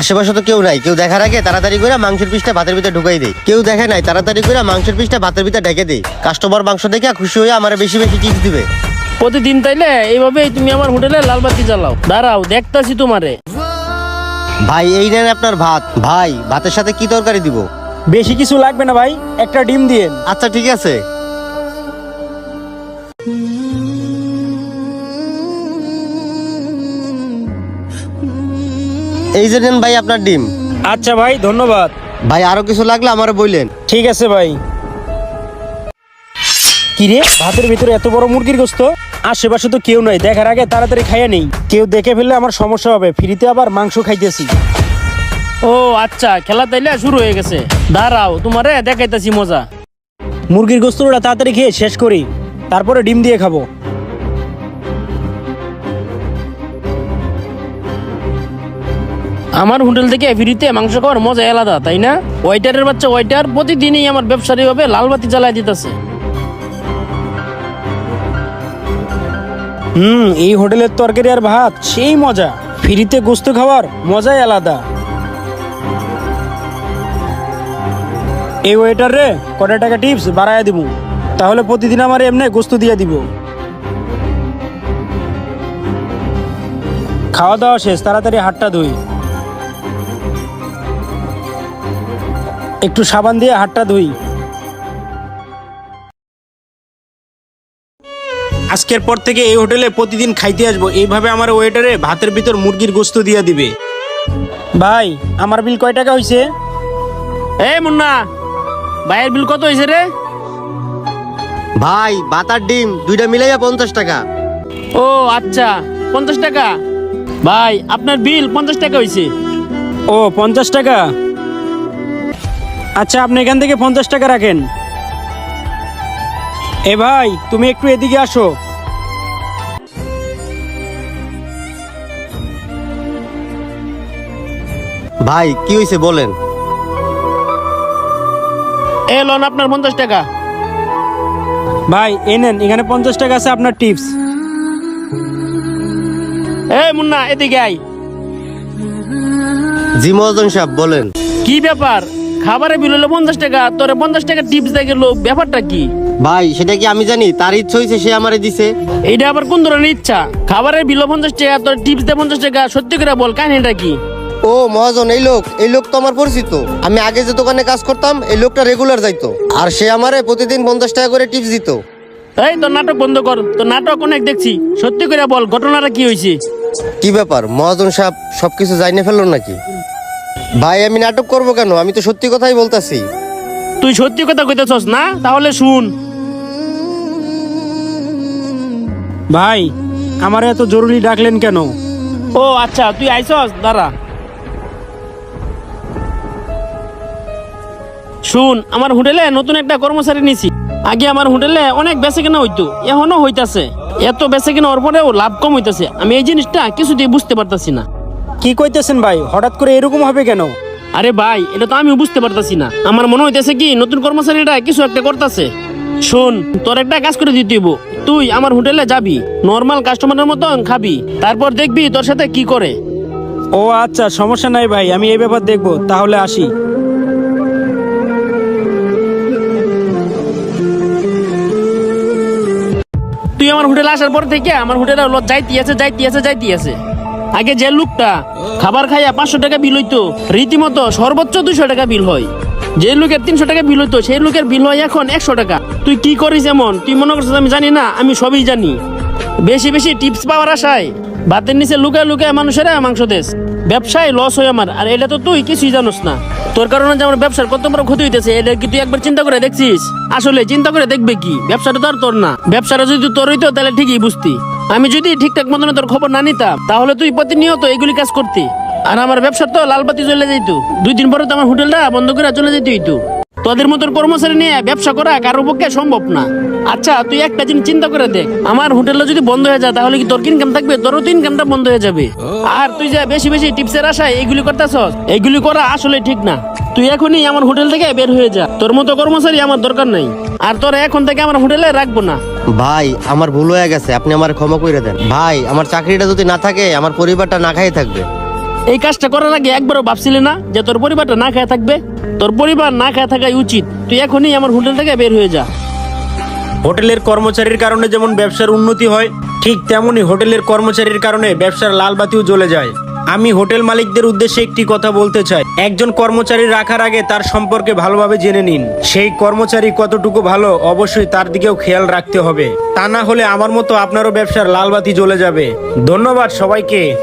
আশেপাশে তো কেউ নাই। কেউ দেখার আগে তাড়াতাড়ি করে মাংসের পিসটা ভাতের ভিতরে ঢুকাই দেয় কেউ দেখে নাই তাড়াতাড়ি করে মাংসের পিসটা ভাতের ভিতরে ঢেকে দেয় কাস্টমার মাংস দেখে খুশি হয়ে আমার বেশি বেশি টিপস দিবে। প্রতিদিন তাইলে এইভাবেই তুমি আমার হোটেলে লালবাতি জ্বালাও। দাঁড়াও দেখতাছি তোমারে। ভাই এই নেন আপনার ভাত। ভাই ভাতের সাথে কি তরকারি দিব? বেশি কিছু লাগবে না ভাই একটা ডিম দিয়ে। আচ্ছা ঠিক আছে। এই যে নেন ভাই আপনার ডিম। আচ্ছা ভাই ধন্যবাদ। ভাই আরও কিছু লাগলে আমার বললেন ঠিক আছে ভাই। কিরে ভাতের ভিতরে এত বড় মুরগির গোস্ত? আশেপাশে তো কেউ নাই দেখার আগে তাড়াতাড়ি খাইয়ে নেই। কেউ দেখে ফেললে আমার সমস্যা হবে ফ্রিতে আবার মাংস খাইতেছি। ও আচ্ছা খেলা তাইলে শুরু হয়ে গেছে। দাঁড়াও তোমারে দেখাইতেছি মজা। মুরগির গোস্তটা তাড়াতাড়ি খেয়ে শেষ করি তারপরে ডিম দিয়ে খাব। আমার হোটেল থেকে ফ্রিতে মাংস খাওয়ার মজা আলাদা, তাই না? ওয়াইটারের বাচ্চা ওয়াইটার প্রতিদিনই আমার ব্যবসায়ী ভাবে লালবাতি জ্বালাই দিতেছে। হুম, এই হোটেলের তরকারি আর ভাত, সেই মজা। ফ্রিতে গোস্ত খাওয়ার মজাই আলাদা। এই ওয়েটার রে কটা টাকা টিপস বাড়ায় দিব? তাহলে প্রতিদিন আমার এমনি গোস্ত দিয়ে দিব। খাওয়া দাওয়া শেষ, তাড়াতাড়ি হাতটা ধুই। একটু সাবান দিয়ে হাতটা ধুই। আজকের পর থেকে এই হোটেলে প্রতিদিন খাইতে আসব। এইভাবে আমার ওয়েটারে ভাতের ভিতর মুরগির গোস্ত দিয়ে দিবে। ভাই আমার বিল কয় টাকা হয়েছে এ মুন্না ভাইয়ের বিল কত হয়েছে রে? ভাই ভাত আর ডিম দুইটা মিলাইয়া পঞ্চাশ টাকা। ও আচ্ছা পঞ্চাশ টাকা। ভাই আপনার বিল পঞ্চাশ টাকা হয়েছে ও পঞ্চাশ টাকা? আচ্ছা আপনি এখান থেকে পঞ্চাশ টাকা রাখেন। এ ভাই তুমি একটু এদিকে আসো। ভাই কি হয়েছে বলেন? এ লোন আপনার পঞ্চাশ টাকা। ভাই এই নেন এখানে পঞ্চাশ টাকা আছে আপনার টিপস। এ মুন্না এদিকে আই জি মহাজন সাহেব বলেন। কি ব্যাপার? খাবারের বিল হলো পঞ্চাশ টাকা তোরে পঞ্চাশ টাকা টিপস দিয়ে গেলো ব্যাপারটা কি? ভাই সেটা কি আমি জানি? তার ইচ্ছা হয়েছে সে আমারে দিছে। এইটা আবার কোন ধরনের ইচ্ছা? খাবারের বিল পঞ্চাশ টাকা তোর টিপস দেয় পঞ্চাশ টাকা সত্যি করে বল কাহিনীটা কি? ও মহাজন এই লোক এই লোক তো আমার পরিচিত। আমি আগে যে দোকানে কাজ করতাম এই লোকটা রেগুলার যাইতো। আর সে আমারে প্রতিদিন পঞ্চাশ টাকা করে টিপস দিত। এই তোর নাটক বন্ধ কর তোর নাটক অনেক দেখছি। সত্যি করে বল ঘটনাটা কি হয়েছে? কি ব্যাপার? মহাজন সাহেব সবকিছু জাইনে ফেলল নাকি? ভাই আমি নাটক করব কেন? আমি তো সত্যি কথাই বলতাছি। তুই সত্যি কথা কইতেছস না? তাহলে শুন। ভাই আমার এত জরুরি ডাকলেন কেন? ও আচ্ছা তুই আইসস দাঁড়া। শুন আমার হোটেলে নতুন একটা কর্মচারী নিছি। আগে আমার হোটেলে অনেক বেচে কেনা হইতো এখনও হইতাছে। এত বেচে কেনা ওর পরেও লাভ কম হইতাছে। আমি এই জিনিসটা কিছুতেই বুঝতে পারতাছি না। কি কইতেছেন ভাই? হঠাৎ করে এরকম হবে কেন? আরে ভাই এটা তো আমি বুঝতে পারতাছি না। আমার মনে হইতেছে কি নতুন কর্মচারীরা কিছু একটা করতেছে। শোন তোর একটা কাজ করে দিতে হইব। তুই আমার হোটেলে যাবি নর্মাল কাস্টমারের মতন খাবি। তারপর দেখবি তোর সাথে কি করে। ও আচ্ছা সমস্যা নাই ভাই আমি এই ব্যাপার দেখব তাহলে আসি। তুই আমার হোটেলে আসার পর থেকে আমার হোটেলে যাইতে আছে যাইতে আছে যাইতে আছে আগে যে লোকটা খাবার খাইয়া পাঁচশো টাকা বিল হইতো, রীতিমতো সর্বোচ্চ দুশো টাকা বিল হয়। যে লোকের তিনশো টাকা বিল হইতো, সেই লোকের বিল হয় এখন একশো টাকা। তুই কি করিস এমন? তুই মনে করছিস আমি জানি না, আমি সবই জানি। বেশি বেশি টিপস পাওয়ার আশায় ভাতের নিচে লুকায় লুকায় মানুষেরা মাংস দেশ। ব্যবসায় লস হয় আমার, আর এটা তো তুই কিছুই জানোস না। তোর কারণে যে আমার ব্যবসার কত বড় ক্ষতি হইতেছে, এটা কি তুই একবার চিন্তা করে দেখছিস? আসলে চিন্তা করে দেখবে কি? ব্যবসাটা তো আর তোর না। ব্যবসাটা যদি তোর হইতো, তাহলে ঠিকই বুঝতি। আমি যদি ঠিকঠাক মতন তোর খবর না নিতাম, তাহলে তুই প্রতিনিয়ত এগুলি কাজ করতি। আর আমার ব্যবসা তো লালবাতি চলে যাইতো। দুই দিন পরে তো আমার হোটেলটা বন্ধ করে চলে যেত হইতো। তোদের মতন কর্মচারী নিয়ে ব্যবসা করা কারোর পক্ষে সম্ভব না। আচ্ছা তুই একটা জিনিস চিন্তা করে দেখ। আমার হোটেলটা যদি বন্ধ হয়ে যায়, তাহলে কি তোর ইনকাম থাকবে? তোরও তো ইনকামটা বন্ধ হয়ে যাবে। আর তুই যে বেশি বেশি টিপসের আশায় এইগুলি করতেছস এইগুলি করা আসলে ঠিক না। তুই এখনই আমার হোটেল থেকে বের হয়ে যা। তোর মতো কর্মচারী আমার দরকার নাই। আর তোর এখন থেকে আমার হোটেলে রাখব না। ভাই আমার ভুল হয়ে গেছে। আপনি আমার ক্ষমা করে দেন। ভাই আমার চাকরিটা যদি না থাকে আমার পরিবারটা না খাই থাকবে। এই কাজটা করার আগে একবারও ভাবছিলি না যে তোর পরিবারটা না খেয়ে থাকবে? তোর পরিবার না খেয়ে থাকাই উচিত। তুই এখনই আমার হোটেল থেকে বের হয়ে যা। হোটেলের কর্মচারীর কারণে যেমন ব্যবসার উন্নতি হয় ঠিক তেমনই হোটেলের কর্মচারীর কারণে ব্যবসার লাল বাতিও জ্বলে যায়। আমি হোটেল মালিকদের উদ্দেশ্যে একটি কথা বলতে চাই। একজন কর্মচারী রাখার আগে তার সম্পর্কে ভালোভাবে জেনে নিন। সেই কর্মচারী কতটুকু ভালো, অবশ্যই তার দিকেও খেয়াল রাখতে হবে। তা না হলে আমার মতো আপনারও ব্যবসার লালবাতি জ্বলে যাবে। ধন্যবাদ সবাইকে।